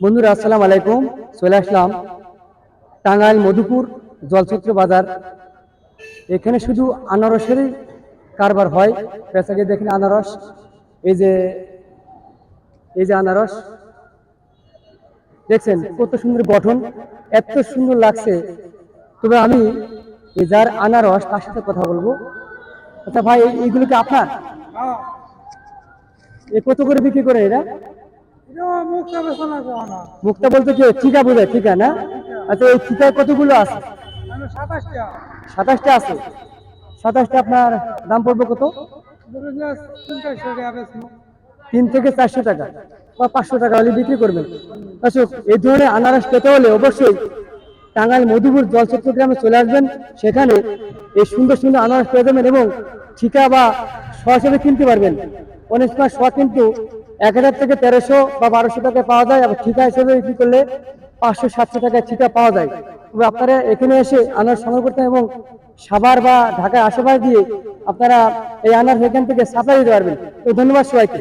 বন্ধুরা আসসালাম আলাইকুম। চলে আসলাম টাঙ্গাইল মধুপুর জলছত্র বাজার। এখানে শুধু আনারসেরই কারবার হয়। পেশাকে দেখেন আনারস। এই যে এই যে আনারস। দেখছেন কত সুন্দর গঠন এত সুন্দর লাগছে। তবে আমি এই যার আনারস তার সাথে কথা বলব। আচ্ছা ভাই এইগুলো কি আপনার? এ কত করে বিক্রি করে এরা? মুক্তা বলতে কি ঠিকা বোঝায় ঠিকা না? আচ্ছা এই ঠিকায় কতগুলো আছে? সাতাশটা। আছে। সাতাশটা আপনার দাম পড়বে কত? তিন থেকে চারশো টাকা। বা পাঁচশো টাকা হলে বিক্রি করবেন। আচ্ছা এই ধরনের আনারস পেতে হলে অবশ্যই টাঙ্গাইল মধুপুর জলচত্র গ্রামে চলে আসবেন। সেখানে এই সুন্দর সুন্দর আনারস পেয়ে যাবেন এবং ঠিকা বা হিসেবে কিনতে পারবেন। অনেক সময় শ কিন্তু এক হাজার থেকে তেরোশো বা বারোশো টাকা পাওয়া যায়, আবার ঠিকা হিসেবে বিক্রি করলে পাঁচশো, সাতশো টাকায় ঠিকা পাওয়া যায়। তবে আপনারা এখানে এসে আনার সংগ্রহ করতে এবং সাভার বা ঢাকায় আশেপাশ দিয়ে আপনারা এই আনার এখান থেকে সাপ্লাই দিতে পারবেন। তো ধন্যবাদ সবাইকে।